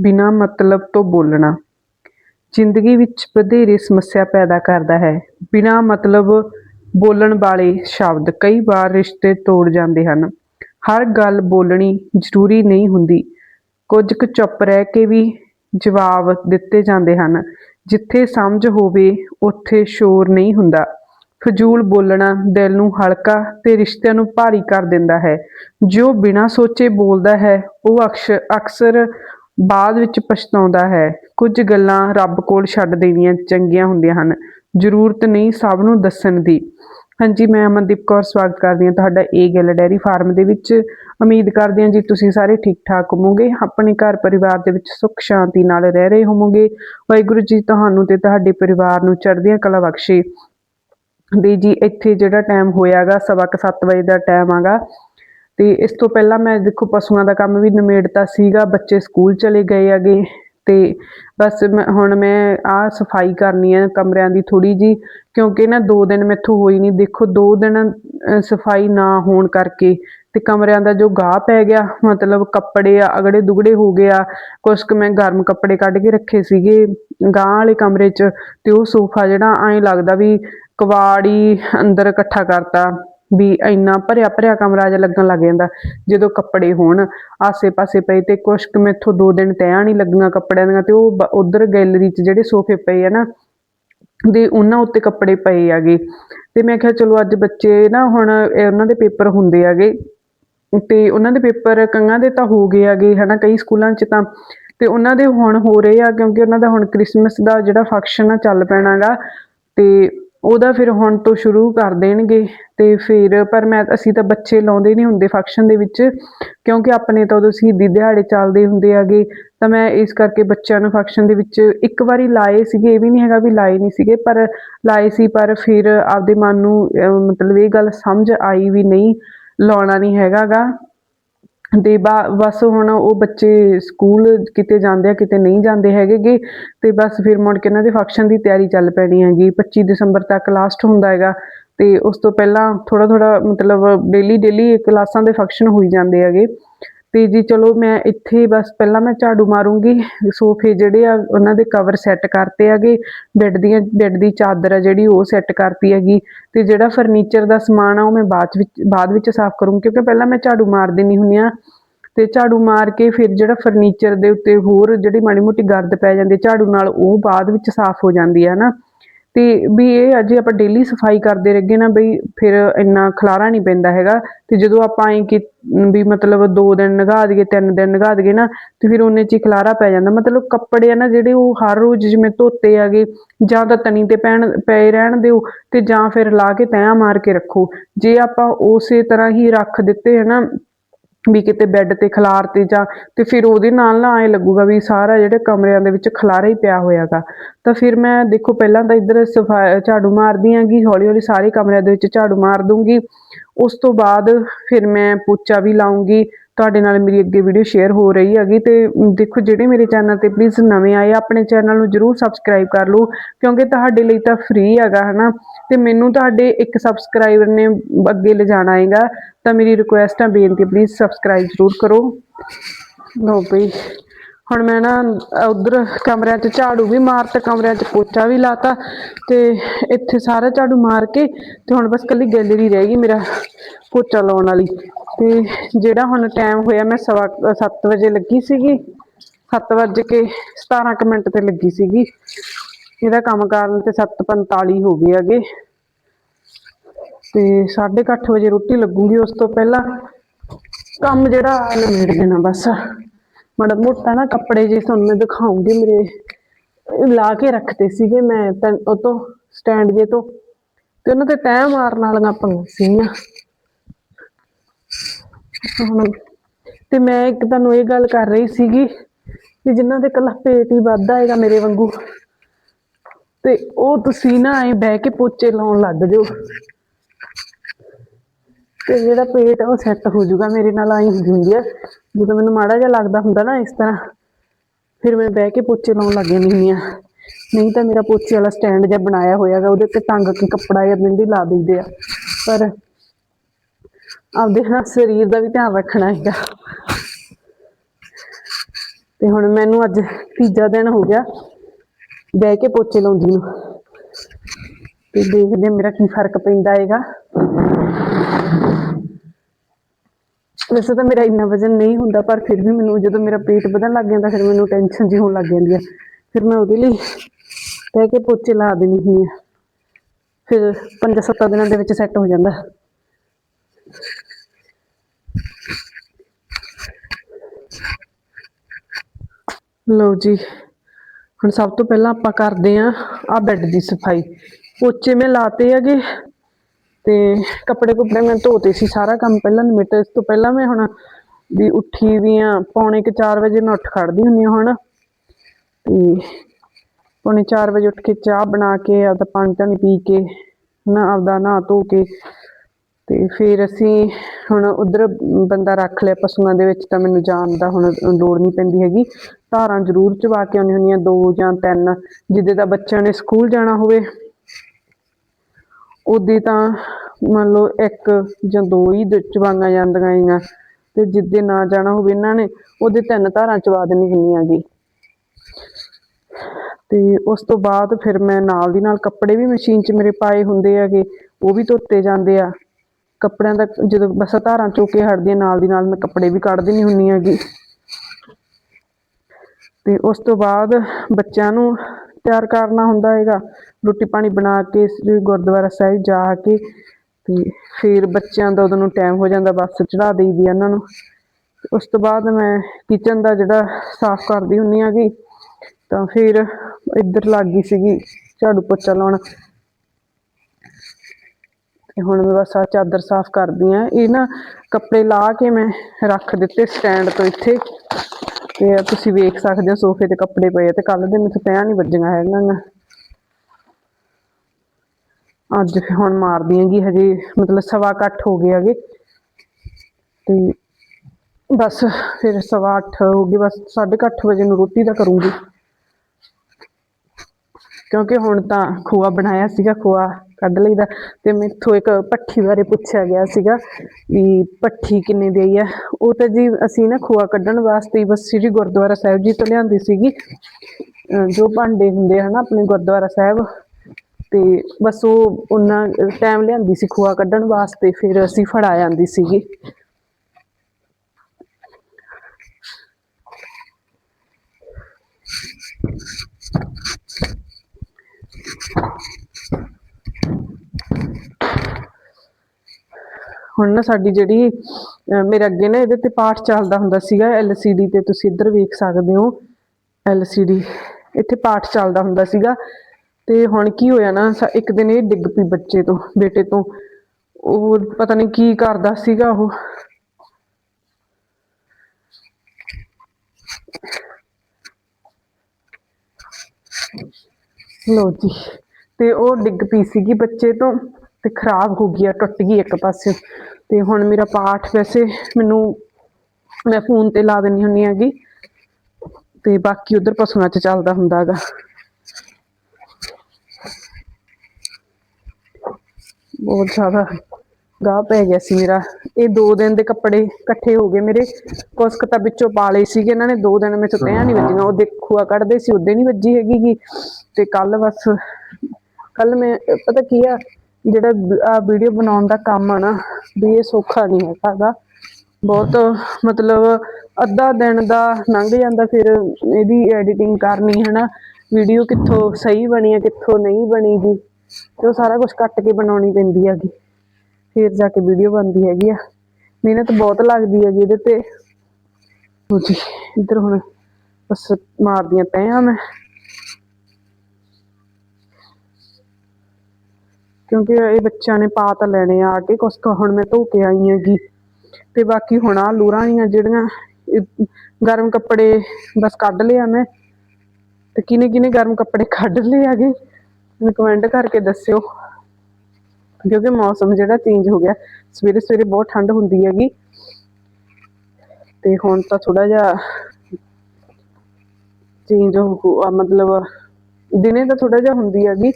ਬਿਨਾਂ ਮਤਲਬ ਤੋਂ ਬੋਲਣਾ। ਜ਼ਿੰਦਗੀ ਵਿੱਚ ਵਧੇਰੇ ਸਮੱਸਿਆ ਪੈਦਾ ਕਰਦਾ ਹੈ। ਬਿਨਾਂ ਮਤਲਬ ਬੋਲਣ ਵਾਲੇ ਸ਼ਬਦ ਕਈ ਵਾਰ ਰਿਸ਼ਤੇ ਤੋੜ ਜਾਂਦੇ ਹਨ। ਹਰ ਗੱਲ ਬੋਲਣੀ ਜ਼ਰੂਰੀ ਨਹੀਂ ਹੁੰਦੀ। ਕੁਝ ਕੁ ਚੁੱਪ ਰਹਿ ਕੇ ਵੀ ਜਵਾਬ ਦਿੱਤੇ ਜਾਂਦੇ ਹਨ। ਜਿੱਥੇ ਸਮਝ ਹੋਵੇ, ਉੱਥੇ ਸ਼ੋਰ ਨਹੀਂ ਹੁੰਦਾ। ਫਜ਼ੂਲ ਬੋਲਣਾ ਦਿਲ ਨੂੰ ਹਲਕਾ ਤੇ ਰਿਸ਼ਤਿਆਂ ਨੂੰ ਭਾਰੀ ਕਰ ਦਿੰਦਾ ਹੈ। ਜੋ ਬਿਨਾਂ ਸੋਚੇ ਬੋਲਦਾ ਹੈ, ਉਹ ਅਕਸ, ਅਕਸਰ ਬਾਅਦ ਵਿੱਚ ਪਛਤਾਉਂਦਾ ਹੈ। ਕੁਝ ਗੱਲਾਂ ਰੱਬ ਕੋਲ ਛੱਡ ਦੇਣੀਆਂ ਚੰਗੀਆਂ ਹੁੰਦੀਆਂ ਹਨ। ਜ਼ਰੂਰਤ ਨਹੀਂ ਸਭ ਨੂੰ ਦੱਸਣ ਦੀ। ਹਾਂਜੀ, ਮੈਂ ਅਮਨਦੀਪ ਕੌਰ ਸਵਾਗਤ ਕਰਦੀ ਹਾਂ ਤੁਹਾਡਾ ਇਹ ਗੱਲ ਡੈਰੀ ਫਾਰਮ ਦੇ ਵਿੱਚ। ਉਮੀਦ ਕਰਦੇ ਹਾਂ ਜੀ ਤੁਸੀਂ ਸਾਰੇ ਠੀਕ ਠਾਕ ਹੋਵੋਗੇ, ਆਪਣੇ ਘਰ ਪਰਿਵਾਰ ਦੇ ਵਿੱਚ ਸੁੱਖ, ਸ਼ਾਂਤੀ ਨਾਲ ਰਹਿ ਰਹੇ ਹੋਵੋਗੇ। ਵਾਹਿਗੁਰੂ ਜੀ ਤੁਹਾਨੂੰ ਤੇ ਤੁਹਾਡੇ ਪਰਿਵਾਰ ਨੂੰ ਚੜ੍ਹਦੀਆਂ ਕਲਾ ਬਖਸ਼ੇ। ਦੇ ਜੀ, ਇੱਥੇ ਜਿਹੜਾ ਟਾਈਮ ਹੋਇਆਗਾ, ਸਵਾ ਕੁ ਸੱਤ ਵਜੇ ਦਾ ਟਾਈਮ ਆਗਾ ਤੇ ਇਸ ਤੋਂ ਪਹਿਲਾਂ ਮੈਂ ਦੇਖੋ ਪਸ਼ੂਆਂ ਦਾ ਕੰਮ ਵੀ ਨਿਮੇੜਤਾ ਸੀਗਾ, ਬੱਚੇ ਸਕੂਲ ਚਲੇ ਗਏ ਹੈਗੇ ਤੇ ਬਸ ਮੈਂ, ਹੁਣ ਮੈਂ ਆ ਸਫ਼ਾਈ ਕਰਨੀ ਹੈ ਕਮਰਿਆਂ ਦੀ ਥੋੜੀ ਜੀ ਕਿਉਂਕਿ ਨਾ ਦੋ ਦਿਨ ਮੈਥੋਂ ਹੋਈ ਨਹੀਂ, ਦੇਖੋ ਦੋ ਦਿਨ ਸਫ਼ਾਈ ਨਾ ਹੋਣ ਕਰਕੇ ਤੇ ਕਮਰਿਆਂ ਦਾ ਜੋ ਗਾਹ ਪੈ ਗਿਆ, ਮਤਲਬ ਕੱਪੜੇ ਆ ਅਗੜੇ ਦੁਗੜੇ ਹੋ ਗਿਆ ਕੁਛ ਕੁ ਮੈਂ ਗਰਮ ਕੱਪੜੇ ਕੱਢ ਕੇ ਰੱਖੇ ਸੀਗੇ ਗਾਹ ਵਾਲੇ ਕਮਰੇ 'ਚ ਤੇ ਉਹ ਸੋਫਾ ਜਿਹੜਾ ਐਂ ਲੱਗਦਾ ਵੀ ਕਵਾੜੀ ਅੰਦਰ ਇਕੱਠਾ ਕਰਤਾ। ਵੀ ਇੰਨਾ ਭਰਿਆ ਭਰਿਆ ਕਮਰਾ ਜਿਹਾ ਲੱਗਣ ਲੱਗ ਜਾਂਦਾ, ਜਦੋਂ ਕੱਪੜੇ ਹੋਣ, ਆਸੇ-ਪਾਸੇ ਪਏ ਤੇ ਕੁਛ ਕੁ ਮੈਥੋਂ ਦੋ ਦਿਨ ਤੈਅ ਨਹੀਂ ਲੱਗੀਆਂ ਕੱਪੜਿਆਂ ਦੀਆਂ ਤੇ ਉਹ ਉਧਰ ਗੈਲਰੀ 'ਚ ਜਿਹੜੇ ਸੋਫੇ ਪਏ ਆ ਨਾ, ਦੇ ਉਹਨਾਂ ਉੱਤੇ ਕੱਪੜੇ ਪਏ ਆਗੇ ਤੇ ਮੈਂ ਕਿਹਾ ਚਲੋ ਅੱਜ ਬੱਚੇ ਨਾ ਹੁਣ ਉਹਨਾਂ ਦੇ ਪੇਪਰ ਹੁੰਦੇ ਆਗੇ ਤੇ ਉਹਨਾਂ ਦੇ ਪੇਪਰ ਕਈਆਂ ਦੇ ਤਾਂ ਹੋ ਗਏ ਆਗੇ ਹਨਾ ਕਈ ਸਕੂਲਾਂ 'ਚ ਤਾਂ, ਤੇ ਉਹਨਾਂ ਦੇ ਹੁਣ ਹੋ ਰਹੇ ਆ ਕਿਉਂਕਿ ਉਹਨਾਂ ਦਾ ਹੁਣ ਕ੍ਰਿਸਮਸ ਦਾ ਜਿਹੜਾ ਫੰਕਸ਼ਨ ਆ ਚੱਲ ਪੈਣਾਗਾ, ਤੇ ਉਹਦਾ ਫਿਰ ਹੁਣ ਤੋਂ ਸ਼ੁਰੂ ਕਰ ਦੇਣਗੇ ਤੇ ਫਿਰ, ਪਰ ਮੈਂ, ਅਸੀਂ ਤਾਂ ਬੱਚੇ ਲਾਉਂਦੇ ਨਹੀਂ ਹੁੰਦੇ ਫੰਕਸ਼ਨ ਦੇ ਵਿੱਚ, ਕਿਉਂਕਿ ਆਪਣੇ ਤਾਂ ਉਦੋਂ ਸ਼ਹੀਦੀ ਦਿਹਾੜੇ ਚੱਲਦੇ ਹੁੰਦੇ ਆਗੇ ਤਾਂ ਮੈਂ ਇਸ ਕਰਕੇ ਬੱਚਿਆਂ ਨੂੰ ਫੰਕਸ਼ਨ ਦੇ ਵਿੱਚ ਇੱਕ ਵਾਰੀ ਲਾਏ ਸੀਗੇ, ਇਹ ਵੀ ਨਹੀਂ ਹੈਗਾ ਵੀ ਲਾਏ ਨਹੀਂ ਸੀਗੇ, ਪਰ ਲਾਏ ਸੀ, ਪਰ ਫਿਰ ਆਪਦੇ ਮਨ ਨੂੰ ਮਤਲਬ ਇਹ ਗੱਲ ਸਮਝ ਆਈ ਵੀ ਨਹੀਂ, ਲਾਉਣਾ ਨਹੀਂ ਹੈਗਾਗਾ। ਤੇ ਬਾ- ਬਸ ਹੁਣ ਉਹ ਬੱਚੇ ਸਕੂਲ ਕਿਤੇ ਜਾਂਦੇ ਆ, ਕਿਤੇ ਨਹੀਂ ਜਾਂਦੇ ਹੈਗੇਗੇ ਤੇ ਬਸ ਫਿਰ ਮੁੜ ਕੇ ਇਹਨਾਂ ਦੇ ਫੰਕਸ਼ਨ ਦੀ ਤਿਆਰੀ ਚੱਲ ਪੈਣੀ ਹੈਗੀ। 25 ਦਸੰਬਰ ਤੱਕ ਲਾਸਟ ਹੁੰਦਾ ਹੈਗਾ ਤੇ ਉਸ ਤੋਂ ਪਹਿਲਾਂ ਥੋੜਾ ਥੋੜਾ ਮਤਲਬ ਡੇਲੀ ਡੇਲੀ ਕਲਾਸਾਂ ਦੇ ਫੰਕਸ਼ਨ ਹੋਈ ਜਾਂਦੇ ਹੈਗੇ। ਤੇ ਜੀ ਚਲੋ ਮੈਂ ਇੱਥੇ ਬਸ ਪਹਿਲਾਂ ਮੈਂ ਝਾੜੂ ਮਾਰੂੰਗੀ। ਸੋਫੇ ਜਿਹੜੇ ਆ, ਉਹਨਾਂ ਦੇ ਕਵਰ ਸੈੱਟ ਕਰਤੇ ਹੈਗੇ। ਬੈੱਡ ਦੀਆਂ ਬੈੱਡ ਦੀ ਚਾਦਰ ਆ ਜਿਹੜੀ, ਉਹ ਸੈੱਟ ਕਰਤੀ ਹੈਗੀ। ਤੇ ਜਿਹੜਾ ਫਰਨੀਚਰ ਦਾ ਸਮਾਨ ਆ, ਉਹ ਮੈਂ ਬਾਅਦ ਵਿੱਚ ਬਾਅਦ ਵਿੱਚ ਸਾਫ਼ ਕਰੂੰਗੀ ਕਿਉਂਕਿ ਪਹਿਲਾਂ ਮੈਂ ਝਾੜੂ ਮਾਰ ਦਿੰਦੀ ਹੁੰਦੀ ਆ ਤੇ ਝਾੜੂ ਮਾਰ ਕੇ ਫਿਰ ਜਿਹੜਾ ਫਰਨੀਚਰ ਦੇ ਉੱਤੇ ਹੋਰ ਜਿਹੜੀ ਮਾੜੀ ਮੋਟੀ ਗਰਦ ਪੈ ਜਾਂਦੀ, ਝਾੜੂ ਨਾਲ ਉਹ ਬਾਅਦ ਵਿੱਚ ਸਾਫ਼ ਹੋ ਜਾਂਦੀ ਹੈ ਨਾ ਤੇ ਵੀ ਇਹ ਅੱਜ ਆਪਾਂ ਡੇਲੀ ਸਫ਼ਾਈ ਕਰਦੇ ਰਹਿਗੇ ਨਾ ਬਈ ਫਿਰ ਇੰਨਾ ਖਲਾਰਾ ਨਹੀਂ ਪੈਂਦਾ ਹੈਗਾ ਤੇ ਜਦੋਂ ਆਪਾਂ ਐਂ ਕਿ ਵੀ ਮਤਲਬ ਦੋ ਦਿਨ ਨਗਾ ਦਈਏ, ਤਿੰਨ ਦਿਨ ਨਗਾ ਦਈਏ ਨਾ, ਤੇ ਫਿਰ ਉਹਨੇ ਚ ਹੀ ਖਲਾਰਾ ਪੈ ਜਾਂਦਾ। ਮਤਲਬ ਕੱਪੜੇ ਆ ਨਾ ਜਿਹੜੇ ਉਹ ਹਰ ਰੋਜ਼ ਜਿਵੇਂ ਧੋਤੇ ਆਗੇ ਜਾਂ ਤਾਂ ਤਣੀ ਤੇ ਪੈਣ, ਪਏ ਰਹਿਣ ਦਿਓ ਤੇ ਜਾਂ ਫਿਰ ਲਾ ਕੇ ਤੈਅ ਮਾਰ ਕੇ ਰੱਖੋ। ਜੇ ਆਪਾਂ ਉਸੇ ਤਰ੍ਹਾਂ ਹੀ ਰੱਖ ਦਿੱਤੇ ਹਨਾ ਵੀ ਕਿਤੇ ਬੈੱਡ ਤੇ ਖਲਾਰ ਤੇ ਜਾਂ ਤੇ ਫਿਰ ਉਹਦੇ ਨਾਲ ਨਾ ਐ ਲੱਗੂਗਾ ਵੀ ਸਾਰਾ ਜਿਹੜੇ ਕਮਰਿਆਂ ਦੇ ਵਿੱਚ ਖਲਾਰਾ ਹੀ ਪਿਆ ਹੋਇਆਗਾ। ਤਾਂ ਫਿਰ ਮੈਂ ਦੇਖੋ ਪਹਿਲਾਂ ਤਾਂ ਇੱਧਰ ਸਫ਼ਾਈ ਝਾੜੂ ਮਾਰਦੀ ਆਂਗੀ ਹੌਲੀ ਹੌਲੀ ਸਾਰੇ ਕਮਰਿਆਂ ਦੇ ਵਿੱਚ ਝਾੜੂ ਮਾਰ ਦੂੰਗੀ। ਉਸ ਤੋਂ ਬਾਅਦ ਫਿਰ ਮੈਂ ਪੋਚਾ ਵੀ ਲਾਉਂਗੀ ਤੁਹਾਡੇ ਨਾਲ ਮੇਰੀ ਅੱਗੇ ਵੀਡੀਓ ਸ਼ੇਅਰ ਹੋ ਰਹੀ ਹੈਗੀ ਤੇ ਦੇਖੋ ਜਿਹੜੇ ਮੇਰੇ ਚੈਨਲ ਤੇ ਪਲੀਜ਼ ਨਵੇਂ ਆਏ, ਆਪਣੇ ਚੈਨਲ ਨੂੰ ਜਰੂਰ ਸਬਸਕ੍ਰਾਈਬ ਕਰ ਲਓ, ਕਿਉਂਕਿ ਤੁਹਾਡੇ ਲਈ ਤਾਂ ਫ੍ਰੀ ਹੈਗਾ, ਹਨਾ? ਤੇ ਮੈਨੂੰ ਤੁਹਾਡੇ ਇੱਕ ਸਬਸਕ੍ਰਾਈਬਰ ਨੇ ਅੱਗੇ ਲਿਜਾਣਾ ਹੈਗਾ, ਤਾਂ ਮੇਰੀ ਰਿਕੁਐਸਟ ਆ, ਬੇਨਤੀ ਪਲੀਜ਼ ਸਬਸਕ੍ਰਾਈਬ ਜ਼ਰੂਰ ਕਰੋ। ਲਓ ਬਈ, ਹੁਣ ਮੈਂ ਨਾ ਉਧਰ ਕਮਰਿਆਂ 'ਚ ਝਾੜੂ ਵੀ ਮਾਰਤਾ ਕਮਰਿਆਂ 'ਚ ਪੋਚਾ ਵੀ ਲਾਤਾ, ਤੇ ਇੱਥੇ ਸਾਰਾ ਝਾੜੂ ਮਾਰ ਕੇ ਤੇ ਹੁਣ ਬਸ ਕੱਲੀ ਗੈਲਰੀ ਰਹਿ ਗਈ ਮੇਰਾ ਪੋਚਾ ਲਾਉਣ ਵਾਲੀ। ਤੇ ਜਿਹੜਾ ਹੁਣ ਟਾਈਮ ਹੋਇਆ ਮੈਂ ਸਵਾ 7 ਵਜੇ ਲੱਗੀ ਸੀਗੀ। 7 ਵਜੇ ਕੇ 17 ਮਿੰਟ ਤੇ ਲੱਗੀ ਸੀਗੀ। ਇਹਦਾ ਕੰਮ ਕਰਨ ਤੇ 7:45 ਹੋ ਗਏ ਹੈਗੇ। ਤੇ 8:30 ਵਜੇ ਰੋਟੀ ਲੱਗੂਗੀ ਉਸ ਤੋਂ ਪਹਿਲਾਂ। ਕੰਮ ਜਿਹੜਾ ਨਿਬੇੜ ਦੇਣਾ ਬਸ। ਮਾੜਾ ਮੋਟਾ ਨਾ ਕੱਪੜੇ ਜੇ ਤੁਹਾਨੂੰ ਮੈਂ ਦਿਖਾਉਂਗੀ, ਮੇਰੇ ਲਾ ਕੇ ਰੱਖਦੇ ਸੀਗੇ ਮੈਂ ਤਾਂ ਉਹ ਤੋਂ ਸਟੈਂਡ ਜੇ ਤੋਂ। ਤੇ ਉਹਨਾਂ ਤੇ ਤੈਅ ਮਾਰਨ ਵਾਲੀਆਂ ਪੰਗ ਹੁਣ ਤੇ ਮੈਂ ਇੱਕ ਤੁਹਾਨੂੰ ਇਹ ਗੱਲ ਕਰ ਰਹੀ ਸੀਗੀ ਕਿ ਜਿਨ੍ਹਾਂ ਦੇ ਕੱਲਾ ਪੇਟ ਹੀ ਵੱਧਦਾ ਹੈਗਾ ਮੇਰੇ ਵਾਂਗੂ, ਤੇ ਉਹ ਤੁਸੀਂ ਨਾ ਐ ਬਹਿ ਕੇ ਪੋਚੇ ਲਾਉਣ ਲੱਗ ਜਾਓ। ਤੇ ਜਿਹੜਾ ਪੇਟ ਉਹ ਸੈੱਟ ਹੋ ਜਾਊਗਾ ਮੇਰੇ ਨਾਲ ਆਈ ਹੁੰਦੀ ਹੁੰਦੀ ਆ। ਜਦੋਂ ਮੈਨੂੰ ਮਾੜਾ ਜਿਹਾ ਲੱਗਦਾ ਹੁੰਦਾ ਨਾ ਇਸ ਤਰ੍ਹਾਂ, ਫਿਰ ਮੈਂ ਬਹਿ ਕੇ ਪੋਚੇ ਲਾਉਣ ਲੱਗ ਜਾਂਦੀ ਆ। ਨਹੀਂ ਤਾਂ ਮੇਰਾ ਪੋਚੇ ਵਾਲਾ ਸਟੈਂਡ ਜਿਹਾ ਬਣਾਇਆ ਹੋਇਆਗਾ ਉਹਦੇ ਤੇ ਟੰਗ ਕੇ ਕੱਪੜਾ ਜਾਂ ਬਿੰਦੀ ਲਾ ਦਿੰਦੇ ਆ। ਪਰ ਆਪਦੇ ਨਾ ਸਰੀਰ ਦਾ ਵੀ ਧਿਆਨ ਰੱਖਣਾ ਹੈਗਾ। ਤੇ ਹੁਣ ਮੈਨੂੰ ਅੱਜ ਤੀਜਾ ਦਿਨ ਹੋ ਗਿਆ ਬਹਿ ਕੇ ਪੋਚੇ ਲਾਉਂਦੀ ਨੂੰ। ਤੇ ਦੇਖਦੇ ਮੇਰਾ ਕੀ ਫ਼ਰਕ ਪੈਂਦਾ ਹੈਗਾ। ਵੈਸੇ ਤਾਂ ਮੇਰਾ ਇੰਨਾ ਵਜ਼ਨ ਨਹੀਂ ਹੁੰਦਾ, ਪਰ ਫਿਰ ਵੀ ਮੈਨੂੰ ਜਦੋਂ ਮੇਰਾ ਪੇਟ ਵਧਣ ਲੱਗ ਜਾਂਦਾ, ਫਿਰ ਮੈਨੂੰ ਟੈਨਸ਼ਨ ਜਿਹੀ ਹੋਣ ਲੱਗ ਜਾਂਦੀ ਹੈ। ਫਿਰ ਮੈਂ ਉਹਦੇ ਲਈ ਬਹਿ ਕੇ ਪੋਚੇ ਲਾ ਦੇਣੀ ਹੁੰਦੀ ਹਾਂ। ਫਿਰ 5-7 ਦਿਨਾਂ ਦੇ ਵਿੱਚ ਸੈੱਟ ਹੋ ਜਾਂਦਾ। ਲਓ ਜੀ, ਹੁਣ ਸਭ ਤੋਂ ਪਹਿਲਾਂ ਆਪਾਂ ਕਰਦੇ ਆਂ ਆ ਬੈੱਡ ਦੀ ਸਫ਼ਾਈ। ਪੋਚੇ ਮੈਂ ਲਾਤੇ ਹੈਗੇ ਤੇ ਕੱਪੜੇ ਕੁਪੜੇ ਮੈਂ ਧੋਤੇ ਸੀ, ਸਾਰਾ ਕੰਮ ਪਹਿਲਾਂ ਨਿਮੇਟਾ, ਇਸ ਤੋਂ ਪਹਿਲਾਂ ਮੈਂ ਹੁਣ ਵੀ ਉੱਠੀ ਵੀ ਆ ਪੌਣੇ ਕੁ 4 ਵਜੇ ਮੈਂ ਉੱਠ ਖੜਦੀ ਹੁੰਦੀ ਹਾਂ ਹੁਣ। ਤੇ ਪੌਣੇ 4 ਵਜੇ ਉੱਠ ਕੇ ਚਾਹ ਬਣਾ ਕੇ, ਆਪਦਾ ਪਾਣੀ ਧਾਣੀ ਪੀ ਕੇ ਨਾ ਆਪਦਾ ਨਹਾ ਧੋ ਕੇ। ਤੇ ਫਿਰ ਅਸੀਂ ਹੁਣ ਉਧਰ ਬੰਦਾ ਰੱਖ ਲਿਆ ਪਸ਼ੂਆਂ ਦੇ ਵਿੱਚ ਤਾਂ ਮੈਨੂੰ ਜਾਣ ਦਾ ਹੁਣ ਲੋੜ ਨਹੀਂ ਪੈਂਦੀ ਹੈਗੀ। ਧਾਰਾਂ ਜ਼ਰੂਰ ਚਵਾ ਕੇ ਆਉਣੀ ਹੁੰਦੀਆਂ ਦੋ ਜਾਂ ਤਿੰਨ ਜਿੱਦੇ ਦਾ ਬੱਚਿਆਂ ਨੇ ਸਕੂਲ ਜਾਣਾ ਹੋਵੇ। ਉਦੀ ਤਾਂ ਮੰਨ ਲਓ ਇੱਕ ਜਾਂ ਦੋ ਹੀ ਦ- ਚਵਾਈਆਂ ਜਾਂਦੀਆਂ ਹੈਗੀਆਂ ਤੇ ਜਿੱਦੇ ਨਾ ਜਾਣਾ ਹੋਵੇ ਇਹਨਾਂ ਨੇ, ਉਹਦੇ ਤਿੰਨ ਧਾਰਾਂ ਚਵਾ ਦੇਣੀ ਹੁੰਦੀਆਂ ਗੀ ਤੇ ਉਸ ਤੋਂ ਬਾਅਦ ਫਿਰ ਮੈਂ ਨਾਲ ਦੀ ਨਾਲ ਕੱਪੜੇ ਵੀ ਮਸ਼ੀਨ 'ਚ ਮੇਰੇ ਪਾਏ ਹੁੰਦੇ ਹੈਗੇ, ਉਹ ਵੀ ਧੋਤੇ ਜਾਂਦੇ ਆ। ਕੱਪੜਿਆਂ ਦਾ ਜਦੋਂ ਬਸ ਧਾਰਾਂ ਚੁੱਕ ਕੇ ਹਟਦੀਆਂ ਨਾਲ ਦੀ ਨਾਲ ਮੈਂ ਕੱਪੜੇ ਵੀ ਕੱਢ ਦੇਣੀ ਹੁੰਨੀ ਹੈਗੀ। ਤੇ ਉਸ ਤੋਂ ਬਾਅਦ ਬੱਚਿਆਂ ਨੂੰ ਤਿਆਰ ਕਰਨਾ ਹੁੰਦਾ ਹੈਗਾ। ਰੋਟੀ ਪਾਣੀ ਬਣਾ ਕੇ ਸ੍ਰੀ ਗੁਰਦੁਆਰਾ ਸਾਹਿਬ ਜਾ ਕੇ ਤੇ ਫਿਰ ਬੱਚਿਆਂ ਦਾ ਉਦੋਂ ਨੂੰ ਟਾਈਮ ਹੋ ਜਾਂਦਾ ਬੱਸ ਚੜਾ ਦੇਈਦੀ ਆ ਇਹਨਾਂ ਨੂੰ। ਉਸ ਤੋਂ ਬਾਅਦ ਮੈਂ ਕਿਚਨ ਦਾ ਜਿਹੜਾ ਸਾਫ਼ ਕਰਦੀ ਹੁੰਨੀ ਹੈਗੀ, ਤਾਂ ਫਿਰ ਇੱਧਰ ਲੱਗ ਗਈ ਸੀਗੀ ਝਾੜੂ ਪੋਚਾ ਲਾਉਣ। ਤੇ ਹੁਣ ਮੈਂ ਬਸ ਆ ਚਾਦਰ ਸਾਫ਼ ਕਰਦੀ ਆ। ਇਹ ਨਾ ਕੱਪੜੇ ਲਾ ਕੇ ਮੈਂ ਰੱਖ ਦਿੱਤੇ ਸਟੈਂਡ ਤੋਂ ਇੱਥੇ। ਤੇ ਆਹ ਤੁਸੀਂ ਵੇਖ ਸਕਦੇ ਹੋ ਸੋਫੇ ਤੇ ਕੱਪੜੇ ਪਏ ਆ ਤੇ ਕੱਲ ਦੇ ਮੈਨੂੰ ਤੈਅ ਨਹੀਂ ਵੱਜੀਆਂ ਹੈਗੀਆਂ ਅੱਜ ਫਿਰ ਹੁਣ ਮਾਰਦੀ ਹੈਗੀ ਹਜੇ, ਮਤਲਬ ਸਵਾ ਕੁ ਹੋ ਗਏ ਹੈਗੇ। ਤੇ ਬਸ ਫਿਰ ਸਵਾ ਅੱਠ ਹੋ ਗਏ, ਬਸ ਸਾਢੇ ਕੁ ਅੱਠ ਵਜੇ ਨੂੰ ਰੋਟੀ ਦਾ ਕਰੂੰਗੀ। ਕਿਉਂਕਿ ਹੁਣ ਤਾਂ ਖੋਆ ਬਣਾਇਆ ਸੀਗਾ, ਖੋਆ ਕੱਢ ਲਈਦਾ ਤੇ ਮੈਥੋਂ ਇੱਕ ਪੱਠੀ ਬਾਰੇ ਪੁੱਛਿਆ ਗਿਆ ਸੀਗਾ ਵੀ ਪੱਠੀ ਕਿੰਨੇ ਦੀ ਆਈ ਹੈ। ਉਹ ਤਾਂ ਜੀ ਅਸੀਂ ਨਾ ਖੋਆ ਕੱਢਣ ਵਾਸਤੇ ਬਸ ਸ੍ਰੀ ਗੁਰਦੁਆਰਾ ਸਾਹਿਬ ਜੀ ਤੋਂ ਲਿਆਂਦੀ ਸੀਗੀ। ਜੋ ਭਾਂਡੇ ਹੁੰਦੇ ਹਨਾ, ਆਪਣੇ ਗੁਰਦੁਆਰਾ ਸਾਹਿਬ ਤੇ ਬਸ ਉਹ ਉਹਨਾਂ ਟਾਈਮ ਲਿਆਂਦੀ ਸੀ ਖੋਆ ਕੱਢਣ ਵਾਸਤੇ, ਫਿਰ ਅਸੀਂ ਫੜਾ ਜਾਂਦੀ ਸੀਗੀ। ਹੁਣ ਨਾ ਸਾਡੀ ਜਿਹੜੀ ਮੇਰੇ ਅੱਗੇ ਨਾ ਇਹਦੇ ਤੇ ਪਾਠ ਚੱਲਦਾ ਹੁੰਦਾ ਸੀਗਾ LCD ਤੇ ਤੁਸੀਂ ਇੱਧਰ ਵੇਖ ਸਕਦੇ ਹੋ LCD ਇੱਥੇ ਪਾਠ ਚੱਲਦਾ ਹੁੰਦਾ ਸੀਗਾ। ਤੇ ਹੁਣ ਕੀ ਹੋਇਆ ਨਾ ਇੱਕ ਦਿਨ ਇਹ ਡਿੱਗ ਪਈ ਬੱਚੇ ਤੋਂ, ਬੇਟੇ ਤੋਂ। ਉਹ ਪਤਾ ਨਹੀਂ ਕੀ ਕਰਦਾ ਸੀਗਾ ਉਹ। ਲੋ ਜੀ, ਤੇ ਉਹ ਡਿੱਗ ਪਈ ਸੀਗੀ ਬੱਚੇ ਤੋਂ। ਤੇ ਖਰਾਬ ਹੋ ਗਈ ਆ, ਟੁੱਟ ਗਈ ਇੱਕ ਪਾਸੇ। ਤੇ ਹੁਣ ਮੇਰਾ ਪਾਠ ਵੈਸੇ ਮੈਨੂੰ ਮੈਂ ਫੋਨ ਤੇ ਲਾ ਦਿੰਨੀ ਹੁੰਨੀ ਹੈਗੀ, ਤੇ ਬਾਕੀ ਉਧਰ ਪਸ਼ੂਆਂ 'ਚ ਚੱਲਦਾ ਹੁੰਦਾ ਹੈਗਾ। ਬਹੁਤ ਜ਼ਿਆਦਾ ਗਾਹ ਪੈ ਗਿਆ ਸੀ ਮੇਰਾ। ਇਹ ਦੋ ਦਿਨ ਦੇ ਕੱਪੜੇ ਇਕੱਠੇ ਹੋ ਗਏ ਮੇਰੇ। ਕੁਸ਼ਕ ਤਾਂ ਵਿੱਚੋਂ ਪਾ ਲਏ ਸੀਗੇ ਇਹਨਾਂ ਨੇ, ਦੋ ਦਿਨ ਮੇਰੇ ਤੋਂ ਤੈਆਂ ਨਹੀਂ ਵੱਜੀਆਂ। ਉਹ ਦੇਖੂਆ ਕੱਢਦੇ ਸੀ, ਉਹਦੇ ਨਹੀਂ ਵੱਜੀ ਹੈਗੀ ਗੀ। ਤੇ ਕੱਲ ਬਸ ਕੱਲ ਮੈਂ, ਪਤਾ ਕੀ ਆ ਜਿਹੜਾ ਵੀਡੀਓ ਬਣਾਉਣ ਦਾ ਕੰਮ ਆ ਨਾ, ਵੀ ਇਹ ਸੌਖਾ ਨਹੀਂ ਹੈਗਾ ਬਹੁਤ ਮਤਲਬ ਅੱਧਾ ਦਿਨ ਦਾ ਲੰਘ ਜਾਂਦਾ, ਫਿਰ ਇਹਦੀ ਐਡੀਟਿੰਗ ਕਰਨੀ ਹੈ ਨਾ ਵੀਡੀਓ ਕਿੱਥੋਂ ਸਹੀ ਬਣੀ ਹੈ ਕਿੱਥੋਂ ਨਹੀਂ ਬਣੀ ਗੀ ਤੇ ਉਹ ਸਾਰਾ ਕੁਝ ਕੱਟ ਕੇ ਬਣਾਉਣੀ ਪੈਂਦੀ ਹੈਗੀ। ਫਿਰ ਜਾ ਕੇ ਵੀਡੀਓ ਬਣਦੀ ਹੈਗੀ ਆ। ਮਿਹਨਤ ਬਹੁਤ ਲੱਗਦੀ ਹੈਗੀ ਇਹਦੇ ਤੇ। ਲਓ ਜੀ, ਇੱਧਰ ਹੁਣ ਬਸ ਮਾਰਦੀਆਂ ਪਏ ਆ ਮੈਂ। ਕਿਉਂਕਿ ਇਹ ਬੱਚਿਆਂ ਨੇ ਪਾ ਤਾਂ ਲੈਣੇ ਆ ਕੇ ਕੁਛ ਕੁ ਹੁਣ ਮੈਂ ਧੋ ਕੇ ਆਈ ਹੈਗੀ। ਤੇ ਬਾਕੀ ਹੁਣ ਆ ਲੂਰਾਂ ਦੀਆਂ ਜਿਹੜੀਆਂ, ਇਹ ਗਰਮ ਕੱਪੜੇ ਬਸ ਕੱਢ ਲਿਆ ਮੈਂ। ਤੇ ਕਿਨੇ ਕਿਨੇ ਗਰਮ ਕੱਪੜੇ ਕੱਢ ਲਏ ਹੈਗੇ, ਮੈਨੂੰ ਕਮੈਂਟ ਕਰਕੇ ਦੱਸਿਓ। ਕਿਉਂਕਿ ਮੌਸਮ ਜਿਹੜਾ ਚੇਂਜ ਹੋ ਗਿਆ, ਸਵੇਰੇ ਸਵੇਰੇ ਬਹੁਤ ਠੰਡ ਹੁੰਦੀ ਹੈਗੀ। ਤੇ ਹੁਣ ਤਾਂ ਥੋੜਾ ਜਿਹਾ ਚੇਂਜ ਹੋ ਮਤਲਬ ਦਿਨੇ ਤਾਂ ਥੋੜਾ ਜਿਹਾ ਹੁੰਦੀ ਹੈਗੀ।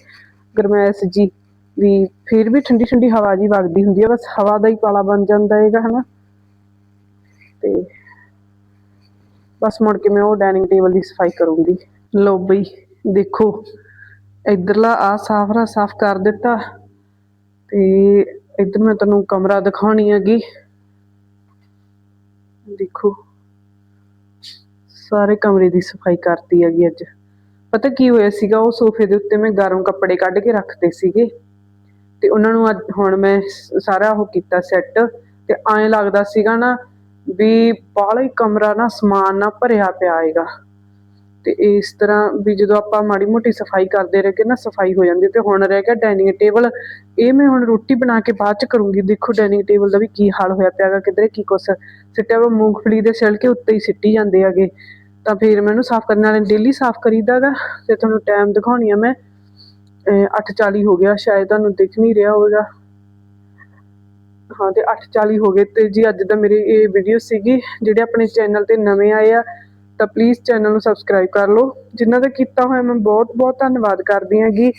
ਗਰਮੈਸ਼ ਜੀ। ਵੀ ਫਿਰ ਵੀ ਠੰਡੀ ਠੰਡੀ ਹਵਾ ਜੀ ਵਗਦੀ ਹੁੰਦੀ ਹੈ ਬਸ ਹਵਾ ਦਾ ਹੀ ਪਾਲਾ ਬਣ ਜਾਂਦਾ ਹੈਗਾ, ਹਨਾ? ਤੇ ਬਸ ਮੁੜ ਕੇ ਮੈਂ ਉਹ ਡਾਈਨਿੰਗ ਟੇਬਲ ਦੀ ਸਫ਼ਾਈ ਕਰੂੰਗੀ। ਲਓ ਬਈ, ਦੇਖੋ, ਇਧਰਲਾ ਆ ਸਾਫਰਾ ਸਾਫ਼ ਕਰ ਦਿੱਤਾ। ਤੇ ਇਧਰ ਮੈਂ ਤੁਹਾਨੂੰ ਕਮਰਾ ਦਿਖਾਉਣੀ ਹੈਗੀ। ਦੇਖੋ, ਸਾਰੇ ਕਮਰੇ ਦੀ ਸਫ਼ਾਈ ਕਰਤੀ ਹੈਗੀ ਅੱਜ। ਪਤਾ ਕੀ ਹੋਇਆ ਸੀਗਾ, ਉਹ ਸੋਫੇ ਦੇ ਉੱਤੇ ਮੈਂ ਗਰਮ ਕੱਪੜੇ ਕੱਢ ਕੇ ਰੱਖਦੇ ਸੀਗੇ। ਤੇ ਉਹਨਾਂ ਨੂੰ ਅੱਜ ਹੁਣ ਮੈਂ ਸਾਰਾ ਉਹ ਕੀਤਾ ਸੈੱਟ ਤੇ ਐਂ ਲੱਗਦਾ ਸੀਗਾ ਨਾ ਵੀ ਬਾਹਲਾ ਹੀ ਕਮਰਾ ਨਾ, ਸਮਾਨ ਨਾ ਭਰਿਆ ਪਿਆ ਹੈਗਾ। ਤੇ ਇਸ ਤਰ੍ਹਾਂ ਵੀ ਜਦੋਂ ਆਪਾਂ ਮਾੜੀ ਮੋਟੀ ਸਫ਼ਾਈ ਕਰਦੇ ਰਹਿ ਕਿ ਨਾ ਸਫ਼ਾਈ ਹੋ ਜਾਂਦੀ ਤੇ ਹੁਣ ਰਹਿ ਗਿਆ ਡਾਈਨਿੰਗ ਟੇਬਲ ਇਹ ਮੈਂ ਹੁਣ ਰੋਟੀ ਬਣਾ ਕੇ ਬਾਅਦ ਚ ਕਰੂੰਗੀ। ਦੇਖੋ ਡਾਈਨਿੰਗ ਟੇਬਲ ਦਾ ਵੀ ਕੀ ਹਾਲ ਹੋਇਆ ਪਿਆਗਾ ਕਿਧਰੇ ਕੀ ਕੁਛ ਸਿੱਟਿਆ ਵਾ। ਮੂੰਗਫਲੀ ਦੇ ਛਿਲਕੇ ਉੱਤੇ ਹੀ ਸਿੱਟੀ ਜਾਂਦੇ ਹੈਗੇ। ਤਾਂ ਫਿਰ ਮੈਨੂੰ ਸਾਫ਼ ਕਰਨ ਵਾਲੇ ਡੇਲੀ ਸਾਫ਼ ਕਰੀਦਾਗਾ ਤੇ ਤੁਹਾਨੂੰ ਟਾਈਮ ਦਿਖਾਉਣੀ ਆ ਮੈਂ। 8:40 ਹੋ ਗਿਆ, ਸ਼ਾਇਦ ਤੁਹਾਨੂੰ ਦਿਖ ਨਹੀਂ ਰਿਹਾ ਹੋਵੇਗਾ। ਹਾਂ, ਤੇ 8:40 ਹੋ ਗਏ ਤੇ ਜੀ, ਅੱਜ ਦਾ ਮੇਰੀ ਇਹ ਵੀਡੀਓ ਸੀਗੀ, ਜਿਹੜੇ ਆਪਣੇ ਚੈਨਲ ਤੇ ਨਵੇਂ ਆਏ ਆ, ਤਾਂ ਪਲੀਜ਼ ਚੈਨਲ ਨੂੰ ਸਬਸਕ੍ਰਾਈਬ ਕਰ ਲਓ। ਜਿਨ੍ਹਾਂ ਦਾ ਕੀਤਾ ਹੋਇਆ ਮੈਂ ਬਹੁਤ ਬਹੁਤ ਧੰਨਵਾਦ ਕਰਦੀ ਹਾਂਗੀ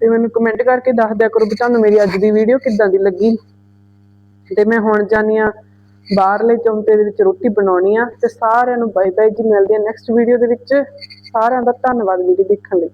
ਤੇ ਮੈਨੂੰ ਕਮੈਂਟ ਕਰਕੇ ਦੱਸ ਦਿਆ ਕਰੋ ਵੀ ਤੁਹਾਨੂੰ ਮੇਰੀ ਅੱਜ ਦੀ ਵੀਡੀਓ ਕਿੱਦਾਂ ਦੀ ਲੱਗੀ। ਤੇ ਮੈਂ ਹੁਣ ਜਾਨੀ ਆ ਬਾਹਰਲੇ ਚੌਂਕੇ ਦੇ ਵਿੱਚ ਰੋਟੀ ਬਣਾਉਣੀ ਆ, ਤੇ ਸਾਰਿਆਂ ਨੂੰ ਬਾਏ ਬਾਏ ਜੀ, ਮਿਲਦੇ ਆ ਨੈਕਸਟ ਵੀਡੀਓ ਦੇ ਵਿੱਚ। ਸਾਰਿਆਂ ਦਾ ਧੰਨਵਾਦ ਵੀਡੀਓ ਦੇਖਣ ਲਈ।